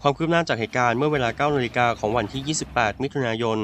ความคืบหน้าจากเหตุการณ์เมื่อเวลา9นาฬิกาของวันที่ 28 มิถุนายน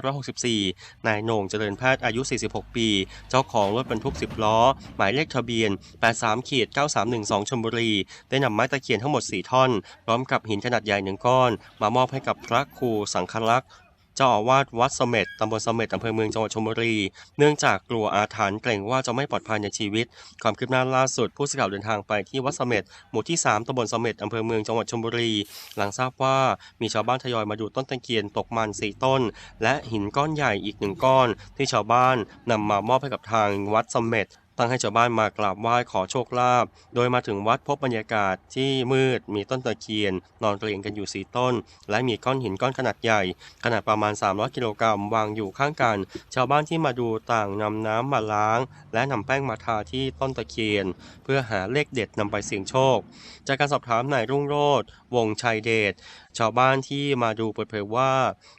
2564 นายโหน่งเจริญแพทย์อายุ 46 ปี เจ้าของรถบรรทุก 10 ล้อ หมายเลขทะเบียน 83ขีด9312ชลบุรี ได้นำไม้ตะเคียนทั้งหมด 4 ท่อน พร้อมกับหินขนาดใหญ่หนึ่งก้อน มามอบให้กับพระครูสังฆลักษณ์ จ้าอาวาสวัดเสม็ดตำบลเสม็ดอำเภอเมืองจังหวัดชลบุรี เนื่องจากกลัวอาถรรพ์เกรงว่าจะไม่ปลอดภัยในชีวิต ความคืบหน้าล่าสุด ผู้สื่อข่าวเดินทางไปที่วัดเสม็ดหมู่ที่ 3ตำบลเสม็ดอำเภอเมืองจังหวัดชลบุรี หลังทราบว่ามีชาวบ้านทยอยมาดูต้นตะเคียนตกมันสี่ต้น และหินก้อนใหญ่อีกหนึ่งก้อน ที่ชาวบ้านนำมามอบให้กับทางวัดเสม็ด ตั้งให้ชาวบ้านมากราบไหว้ขอโชคลาภ โดยมาถึงวัดพบบรรยากาศที่มืดมีต้นตะเคียน นอนเรียงกันอยู่สี่ต้น และมีก้อนหินก้อนขนาดใหญ่ ขนาดประมาณ 300 กิโลกรัมวางอยู่ข้างกัน ชาวบ้านที่มาดูต่างนำน้ำมาล้าง และนำแป้งมาทาที่ต้นตะเคียน เพื่อหาเลขเด็ดนำไปเสี่ยงโชค จากการสอบถามนายรุ่งโรจน์วงชัยเดชชาวบ้านที่มาดูเปิดเผยว่า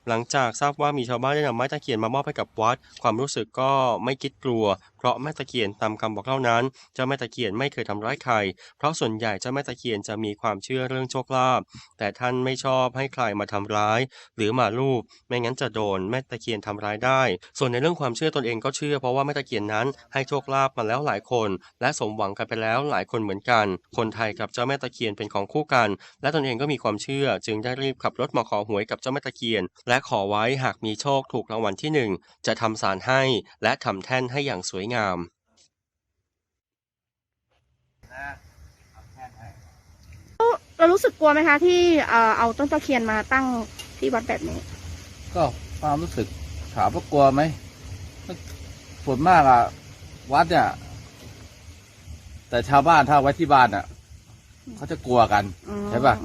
หลังจากทราบว่ามีชาวบ้านได้นำไม้ตะเคียนมามอบให้กับวัด ความรู้สึกก็ไม่คิดกลัว เพราะแม่ตะเคียนตามคำบอกเล่านั้นเจ้าแม่ตะเคียนไม่เคยทำร้ายใคร เพราะส่วนใหญ่เจ้าแม่ตะเคียนจะมีความเชื่อเรื่องโชคลาภแต่ท่านไม่ชอบให้ใครมาทำร้าย หรือมาลูบไม่งั้นจะโดนแม่ตะเคียนทำร้ายได้ ส่วนในเรื่องความเชื่อตนเองก็เชื่อเพราะว่าแม่ตะเคียนนั้นให้โชคลาภมาแล้วหลายคน และสมหวังกันไปแล้วหลายคนเหมือนกัน คนไทยกับเจ้าแม่ตะเคียนเป็นของคู่กัน และตนเองก็มีความเชื่อจึงได้รีบขับรถมาขอหวยกับเจ้าแม่ตะเคียน และขอไว้หากมีโชคถูกรางวัลที่หนึ่งจะทำศาลให้และทำแท่นให้อย่างสวยงามเรารู้สึกกลัวไหมคะที่เอ่อเอาต้นตะเคียนมาตั้งที่วัดแบบนี้ ก็ความรู้สึกถามว่ากลัวไหมส่วนมากอะวัดเนี่ย แต่ชาวบ้านถ้าไว้ที่บ้านอะเขาจะกลัวกันอืมใช่ปะ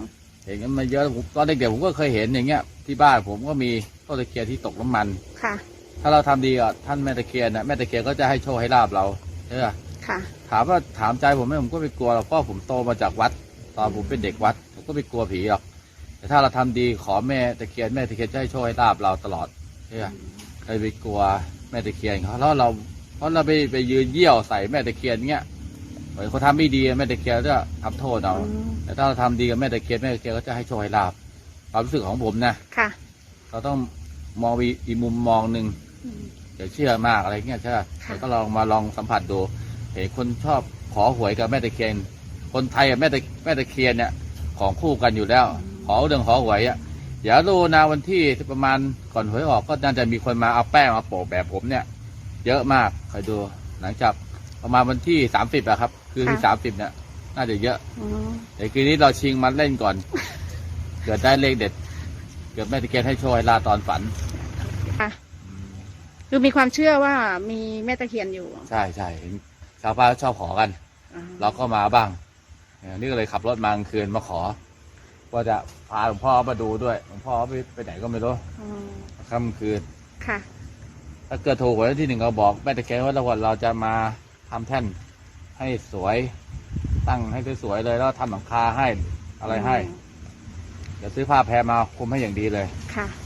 เห็นกันมาเยอะผมตอนเด็กๆผมก็เคยเห็นอย่างเงี้ย ที่บ้านผมก็มีต้นตะเคียนที่ตกน้ำมัน ค่ะ ถ้าเราทำดีกับท่านแม่ตะเคียนนะแม่ตะเคียนก็จะให้โชคให้ลาบเราใช่ปะค่ะ ถามว่าถามใจผมไหมผมก็ไม่กลัวหรอกเพราะผมโตมาจากวัด ตอนผมเป็นเด็กวัดผมก็ไม่กลัวผีหรอกแต่ถ้าเราทำดีขอแม่ตะเคียนแม่ตะเคียนจะให้โชคให้ลาบเราตลอดใช่ปะเคยไปกลัวแม่ตะเคียนเขาแล้วเราเพราะเราไปไปยืนเยี่ยวใส่แม่ตะเคียนเงี้ย เหมือนเขาทำไม่ดีแม่ตะเคียนก็ทำโทษเราอืมแต่ถ้าเราทำดีกับแม่ตะเคียนแม่ตะเคียนก็จะให้โชคให้ลาบความรู้สึกของผมนะค่ะเราต้องมองอีอีกมุมมองหนึ่ง อืม อย่าเชื่อมากอะไรเงี้ยใช่ไหมค่ะแต่ก็ลองมาลองสัมผัสดูเห็นคนชอบขอหวยกับแม่ตะเคียน คนไทยกับแม่ตะแม่ตะเคียนเนี่ยของคู่กันอยู่แล้ว ขอเรื่องขอหวยอะเดี๋ยวดูนะวันที่ประมาณก่อนหวยออกก็น่าจะมีคนมาเอาแป้งมาโปะแบบผมเนี่ย เยอะมากคอยดูหลังจาก ประมาณวันที่สามสิบอะครับ คือที่สามสิบเนี่ยน่าจะเยอะ อืมเดี๋ยวคืนนี้เราชิงมันเล่นก่อน เกิดได้เลขเด็ด เกิดแม่ตะเคียนให้โชว์ให้ลาตอนฝัน ค่ะ คือมีความเชื่อว่ามีแม่ตะเคียนอยู่ใช่ใช่เห็นชาวบ้านชอบขอกัน อ่าเราก็มาบ้างเออนี่ก็เลยขับรถมากลางคืนมาขอ ว่าจะพาหลวงพ่อมาดูด้วยหลวงพ่อไปไปไหนก็ไม่รู้อืมค่ำคืน ค่ะ ถ้าเกิดถูกหวยรางวัลที่หนึ่งเราบอกแม่ตะเคียนว่าเราเราจะมา ทำแท่นให้สวยตั้งให้สวยๆเลยแล้วทำหลังคาให้อะไรให้ เดี๋ยวซื้อผ้าแพรมาคุมให้อย่างดีเลยค่ะอ